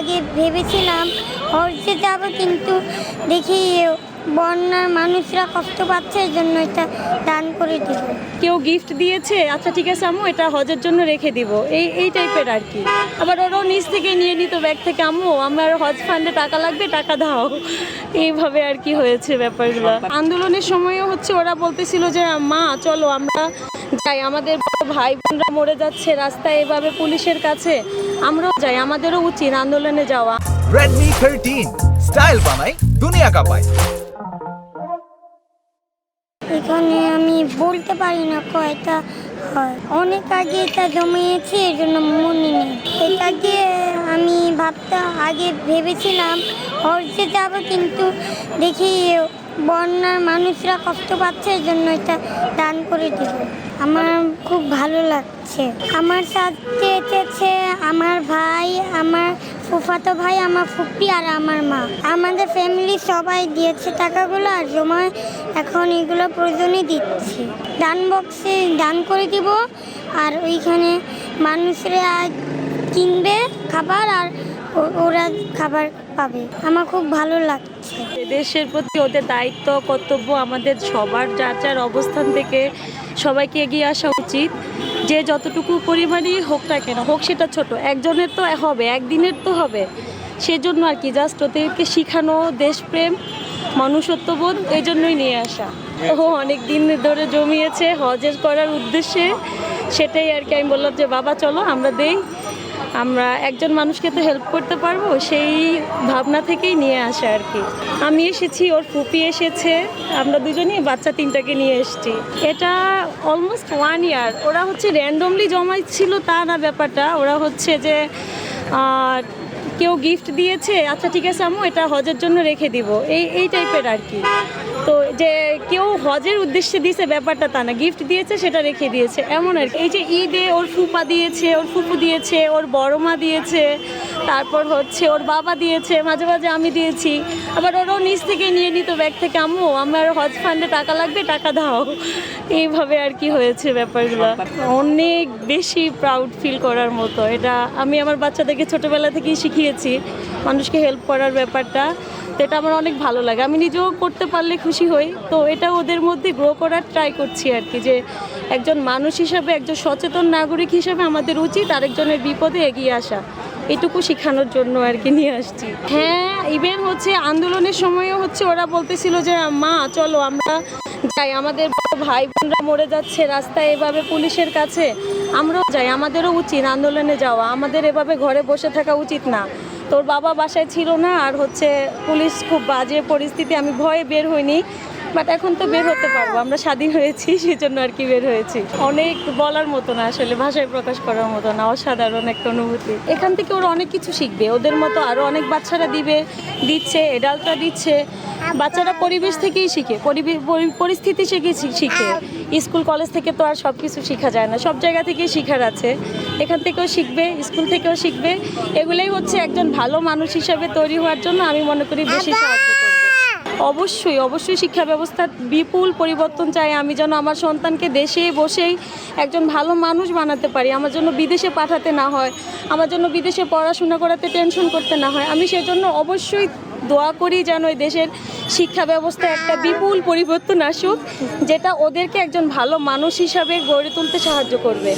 আগে ভেবেছিলাম হর্ষে যাব, কিন্তু দেখি বন্যার মানুষরা কষ্ট পাচ্ছে এই জন্য এটা দান করে দিব। কেউ গিফট দিয়েছে? আচ্ছা ঠিক আছে আম্মু, এটা হজের জন্য রেখে দিব। এই এই টাইপের আর কি। আবার ওরাও নিজ থেকে নিয়ে নিত ব্যাগ থেকে। আম্মু, আমার হজ ফান্ডে টাকা লাগবে, টাকা দাও। এইভাবে আর কি হয়েছে ব্যাপারগুলো। আন্দোলনের সময়ও হচ্ছে ওরা বলতেছিল যে, মা, চলো আমরা যাই। আমাদের ভাই বোনরা মরে যাচ্ছে, রাস্তায় এভাবে পুলিশের কাছে। আমরাও যাই আমাদেরও উচিত আন্দোলনে যাওয়া। Redmi 13 স্টাইল বানাই দুনিয়া কাঁপায়। এখানে আমি বলতে পারি না কয়টা হয়। অনেক আগে এটা জমিয়েছি এই জন্য মনে নেই। এটাকে আমি ভাবতে আগে ভেবেছিলাম হর্ষে যাব কিন্তু দেখি বন্যার মানুষরা কষ্ট পাচ্ছে, এই জন্য এটা দান করে দিব আমার খুব ভালো লাগছে। আমার সাথে এসেছে আমার ভাই, আমার ফুফাতো ভাই, আমার ফুপি আর আমার মা। আমাদের ফ্যামিলি সবাই দিয়েছে টাকাগুলো আর জমা এখন এগুলো প্রয়োজনে দিচ্ছি। দান বক্সে দান করে দিব আর ওইখানে মানুষরা কিনবে খাবার আর ওরা খাবার পাবে। আমার খুব ভালো লাগছে। দেশের প্রতি ওদের দায়িত্ব, কর্তব্য আমাদের সবার, যার যার অবস্থান থেকে সবাইকে এগিয়ে আসা উচিত। যে যতটুকু পরিমাণই হোক না কেন, হোক সেটা ছোট, একজনের তো হবে, একদিনের তো হবে। সেজন্য আর কি জাস্ট ওদেরকে শিখানো দেশপ্রেম, মনুষ্যত্ববোধ এই জন্যই নিয়ে আসা। ও অনেক দিন ধরে জমিয়েছে হজের করার উদ্দেশ্যে। সেটাই আর কি আমি বললাম যে, বাবা, চলো, আমরা দেই। আমরা একজন মানুষকে তো হেল্প করতে পারব, সেই ভাবনা থেকেই নিয়ে আসা আর কি। আমি এসেছি, ওর ফুপি এসেছে, আমরা দুজনেই বাচ্চা তিনটাকে নিয়ে এসেছি। এটা অলমোস্ট ওয়ান ইয়ার ওরা হচ্ছে র্যান্ডমলি জমাইছিল তা না ব্যাপারটা। ওরা হচ্ছে যে কেউ গিফট দিয়েছে আচ্ছা ঠিক আছে আমু এটা হজের জন্য রেখে দিব। এই এই টাইপের আর কি। তো যে কেউ হজের উদ্দেশ্যে দিয়েছে ব্যাপারটা তা না গিফট দিয়েছে, সেটা রেখে দিয়েছে। এমন আর কি। এই যে ঈদে ওর ফুপা দিয়েছে, ওর ফুপু দিয়েছে, ওর বড়মা দিয়েছে তারপর হচ্ছে ওর বাবা দিয়েছে, মাঝে মাঝে আমি দিয়েছি। আবার ওরাও নিজ থেকে নিয়ে নিত ব্যাগ থেকে, আম্মু, আমার হজ ফান্ডে টাকা লাগবে, টাকা দাও। এইভাবে আর কি হয়েছে ব্যাপারগুলো। অনেক বেশি প্রাউড ফিল করার মতো। এটা আমি আমার বাচ্চাদেরকে ছোটোবেলা থেকেই শিখিয়েছি, মানুষকে হেল্প করার ব্যাপারটা। তো এটা আমার অনেক ভালো লাগে। আমি নিজেও করতে পারলে খুশি হই। তো এটা ওদের মধ্যে গ্রো করার ট্রাই করছি আর কি, যে একজন মানুষ হিসাবে, একজন সচেতন নাগরিক হিসাবে আমাদের উচিত আরেকজনের বিপদে এগিয়ে আসা। এটুকু শেখানোর জন্য আর কি নিয়ে আসছি। হ্যাঁ ইভেন হচ্ছে আন্দোলনের সময়ও হচ্ছে ওরা বলতেছিল যে, মা, চলো আমরা যাই। আমাদের ভাই বোনরা মরে যাচ্ছে, রাস্তায় এভাবে পুলিশের কাছে। আমরাও যাই। আমাদেরও উচিত আন্দোলনে যাওয়া। আমাদের এভাবে ঘরে বসে থাকা উচিত না। তোর বাবা বাসায় ছিল না, আর হচ্ছে পুলিশ খুব বাজে পরিস্থিতি। আমি ভয়ে বের হইনি। বাট এখন তো বের হতে পারব। আমরা স্বাধীন হয়েছি সেই জন্য আর কি বের হয়েছি। অনেক বলার মতো না আসলে, ভাষায় প্রকাশ করার মতো না, অসাধারণ একটা অনুভূতি। এখান থেকে ওরা অনেক কিছু শিখবে। ওদের মতো আরও অনেক বাচ্চারা দিবে, দিচ্ছে এডাল্টরা দিচ্ছে। বাচ্চারা পরিবেশ থেকেই শিখে। পরিস্থিতি থেকে শিখে। স্কুল, কলেজ থেকে তো আর সব কিছু শেখা যায় না। সব জায়গা থেকেই শেখার আছে। এখান থেকেও শিখবে, স্কুল থেকেও শিখবে। এগুলোই হচ্ছে একজন ভালো মানুষ হিসাবে তৈরি হওয়ার জন্য আমি মনে করি বেশি সাহায্য অবশ্যই অবশ্যই শিক্ষা ব্যবস্থার বিপুল পরিবর্তন চাই। আমি যেন আমার সন্তানকে দেশে বসেই একজন ভালো মানুষ বানাতে পারি, আমার জন্য বিদেশে পাঠাতে না হয়, আমার জন্য বিদেশে পড়াশোনা করাতে টেনশন করতে না হয়। আমি সেজন্য অবশ্যই দোয়া করি যেন এই দেশের শিক্ষা ব্যবস্থা একটা বিপুল পরিবর্তন আসুক, যেটা ওদেরকে একজন ভালো মানুষ হিসাবে গড়ে তুলতে সাহায্য করবে।